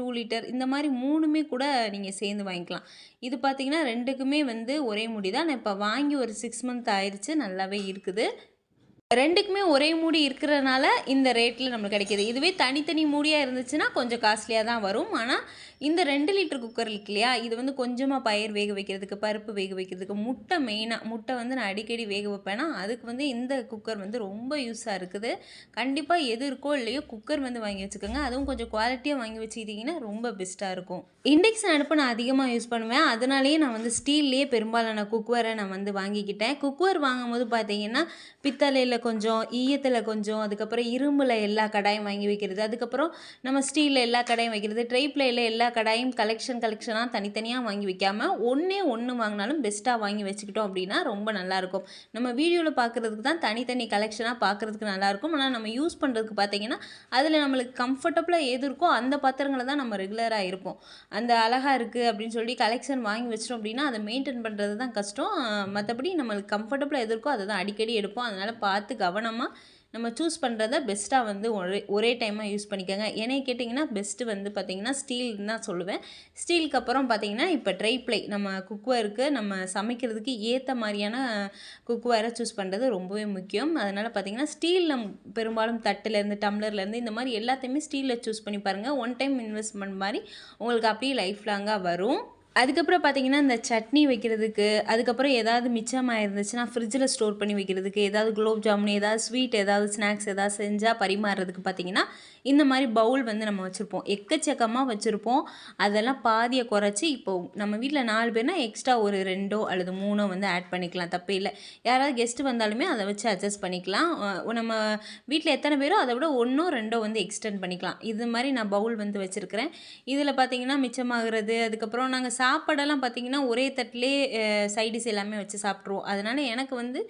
Two litre இந்த மாதிரி மூணுமே கூட நீங்கள் சேர்ந்து வாங்கிக்கலாம். இது பார்த்தீங்கன்னா ரெண்டுக்குமே வந்து ஒரே முடி தான். நான் இப்போ வாங்கி ஒரு சிக்ஸ் மந்த் ஆயிடுச்சு நல்லாவே இருக்குது. ரெண்டுக்குமே ஒரே மூடி இருக்கிறனால இந்த ரேட்டில் நம்மளுக்கு கிடைக்கிது. இதுவே தனித்தனி மூடியாக இருந்துச்சுன்னா கொஞ்சம் காஸ்ட்லியாக தான் வரும். ஆனால் இந்த ரெண்டு லிட்டர் குக்கர் இருக்கு இல்லையா? இது வந்து கொஞ்சமாக பயிர் வேக வைக்கிறதுக்கு பருப்பு வேக வைக்கிறதுக்கு முட்டை மெயினாக முட்டை வந்து நான் அடிக்கடி வேக வைப்பேன்னா அதுக்கு வந்து இந்த குக்கர் வந்து ரொம்ப யூஸாக இருக்குது. கண்டிப்பாக எது இருக்கோ இல்லையோ குக்கர் வந்து வாங்கி வச்சுக்கோங்க. அதுவும் கொஞ்சம் குவாலிட்டியாக வாங்கி வச்சுக்கிட்டிங்கன்னா ரொம்ப பெஸ்ட்டாக இருக்கும். இண்டக்ஷன் அடுப்பு நான் அதிகமாக யூஸ் பண்ணுவேன். அதனாலேயே நான் வந்து ஸ்டீல்லேயே பெரும்பாலான குக்வரை நான் வந்து வாங்கிக்கிட்டேன். குக்வர் வாங்கும்போது பார்த்தீங்கன்னா பித்தளையில் கொஞ்சம் ஈயத்தில் கொஞ்சம் அதுக்கப்புறம் இரும்பில் எல்லா கடாயும் வாங்கி வைக்கிறது. அதுக்கப்புறம் நம்ம ஸ்டீலில் எல்லா கடாயும் வைக்கிறது. ட்ரை பிளேயில் எல்லா கடாயும் கலெக்ஷன் கலெக்ஷனாக தனித்தனியாக வாங்கி வைக்காமல் ஒன்றே ஒன்று வாங்கினாலும் பெஸ்ட்டாக வாங்கி வச்சுக்கிட்டோம் அப்படின்னா ரொம்ப நல்லாயிருக்கும் நம்ம வீடியோவில் பார்க்குறதுக்கு தான் தனித்தனி கலெக்ஷனாக பார்க்குறதுக்கு நல்லாயிருக்கும் ஆனால் நம்ம யூஸ் பண்ணுறதுக்கு பார்த்தீங்கன்னா அதில் நம்மளுக்கு கம்ஃபர்டபுளாக எது இருக்கோ அந்த பாத்திரங்களை தான் நம்ம ரெகுலராக இருப்போம். அந்த அழகாக இருக்குது அப்படின்னு சொல்லி கலெக்ஷன் வாங்கி வச்சிட்டோம் அப்படின்னா அதை மெயின்டைன் பண்ணுறது தான் கஷ்டம். மற்றபடி நம்மளுக்கு கம்ஃபர்டபுளாக எது இருக்கோ அதை தான் அடிக்கடி எடுப்போம். அதனால் பார்த்து கவனமாக நம்ம சூஸ் பண்ணுறத பெஸ்ட்டாக வந்து ஒரே ஒரே டைமாக யூஸ் பண்ணிக்கோங்க. என்னை கேட்டிங்கன்னா பெஸ்ட்டு வந்து பார்த்திங்கன்னா ஸ்டீல் தான் சொல்லுவேன். ஸ்டீலுக்கு அப்புறம் பார்த்திங்கன்னா இப்போ ட்ரை ப்ளை நம்ம குக்வேருக்கு நம்ம சமைக்கிறதுக்கு ஏற்ற மாதிரியான குக்வேரை சூஸ் பண்ணுறது ரொம்பவே முக்கியம். அதனால் பார்த்திங்கன்னா ஸ்டீல் நம் பெரும்பாலும் தட்டுலேருந்து டம்ளர்லேருந்து இந்த மாதிரி எல்லாத்தையுமே ஸ்டீலில் சூஸ் பண்ணி பாருங்கள் ஒன் டைம் இன்வெஸ்ட்மெண்ட் மாதிரி உங்களுக்கு அப்படியே லைஃப் லாங்காக வரும். அதுக்கப்புறம் பார்த்தீங்கன்னா இந்த சட்னி வைக்கிறதுக்கு அதுக்கப்புறம் ஏதாவது மிச்சமாக இருந்துச்சுன்னா ஃப்ரிட்ஜில் ஸ்டோர் பண்ணி வைக்கிறதுக்கு ஏதாவது குலோப் ஜாமுன் ஏதாவது ஸ்வீட் ஏதாவது ஸ்நாக்ஸ் ஏதாவது செஞ்சால் பரிமாறுறதுக்கு பார்த்தீங்கன்னா இந்த மாதிரி பவுல் வந்து நம்ம வச்சுருப்போம். எக்கச்சக்கமாக வச்சுருப்போம். அதெல்லாம் பாதியை குறைச்சி இப்போ நம்ம வீட்டில் நாலு பேர்னா எக்ஸ்ட்ரா ஒரு ரெண்டோ அல்லது மூணோ வந்து ஆட் பண்ணிக்கலாம். தப்பே இல்லை. யாராவது கெஸ்ட்டு வந்தாலுமே அதை வச்சு அட்ஜஸ்ட் பண்ணிக்கலாம். நம்ம வீட்டில் எத்தனை பேரோ அதை விட ஒன்றோ ரெண்டோ வந்து எக்ஸ்டெண்ட் பண்ணிக்கலாம். இது மாதிரி நான் பவுல் வந்து வச்சுருக்கிறேன். இதில் பார்த்தீங்கன்னா மிச்சமாகிறது அதுக்கப்புறம் நாங்கள் சாப்பாடெல்லாம் பார்த்திங்கன்னா ஒரே தட்டிலே சைடிஸ் எல்லாமே வச்சு சாப்பிட்ருவோம் அதனால் எனக்கு வந்து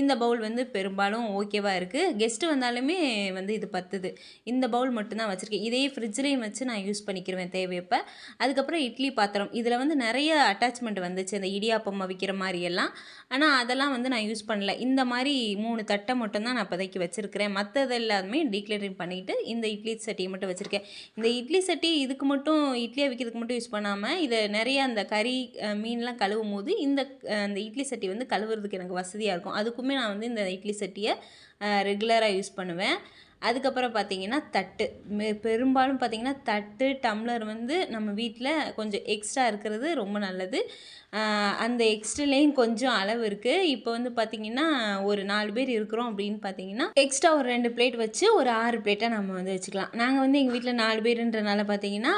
இந்த பவுல் வந்து பெரும்பாலும் ஓகேவாக இருக்குது கெஸ்ட்டு வந்தாலுமே வந்து இது பத்துது. இந்த பவுல் மட்டும்தான் வச்சுருக்கேன். இதே ஃப்ரிட்ஜ்லேயும் வச்சு நான் யூஸ் பண்ணிக்கிருவேன் தேவையப்போ. அதுக்கப்புறம் இட்லி பாத்திரம். இதில் வந்து நிறைய அட்டாச்மெண்ட் வந்துச்சு. இந்த இடியாப்பம் வைக்கிற மாதிரி எல்லாம். ஆனால் அதெல்லாம் வந்து நான் யூஸ் பண்ணல. இந்த மாதிரி மூணு தட்டை மட்டும்தான் நான் இப்போதைக்கு வச்சுருக்கிறேன். மற்றது எல்லாமே டீக்ளரிங் பண்ணிவிட்டு இந்த இட்லி சட்டியை மட்டும் வச்சுருக்கேன். இந்த இட்லி சட்டி இதுக்கு மட்டும் இட்லியை வைக்கிறதுக்கு மட்டும் யூஸ் பண்ணாமல் இதை நிறைய அந்த கறி மீன்லாம் கழுவும் போது இந்த அந்த இட்லி சட்டி வந்து கழுவுறதுக்கு எனக்கு வசதியாக இருக்கும். அதுக்குமே நான் வந்து இந்த இட்லி சட்டியை ரெகுலராக யூஸ் பண்ணுவேன். அதுக்கப்புறம் பார்த்திங்கன்னா தட்டு. பெரும்பாலும் பார்த்திங்கன்னா தட்டு டம்ளர் வந்து நம்ம வீட்டில் கொஞ்சம் எக்ஸ்ட்ரா இருக்கிறது ரொம்ப நல்லது. அந்த எக்ஸ்ட்ராலேயும் கொஞ்சம் அளவு இருக்குது இப்போ வந்து பார்த்திங்கன்னா ஒரு நாலு பேர் இருக்கிறோம் அப்படின்னு பார்த்தீங்கன்னா எக்ஸ்ட்ரா ஒரு ரெண்டு பிளேட் வச்சு ஒரு ஆறு பிளேட்டாக நம்ம வந்து வச்சுக்கலாம். நாங்கள் வந்து எங்கள் வீட்டில் நாலு பேருன்றனால பார்த்தீங்கன்னா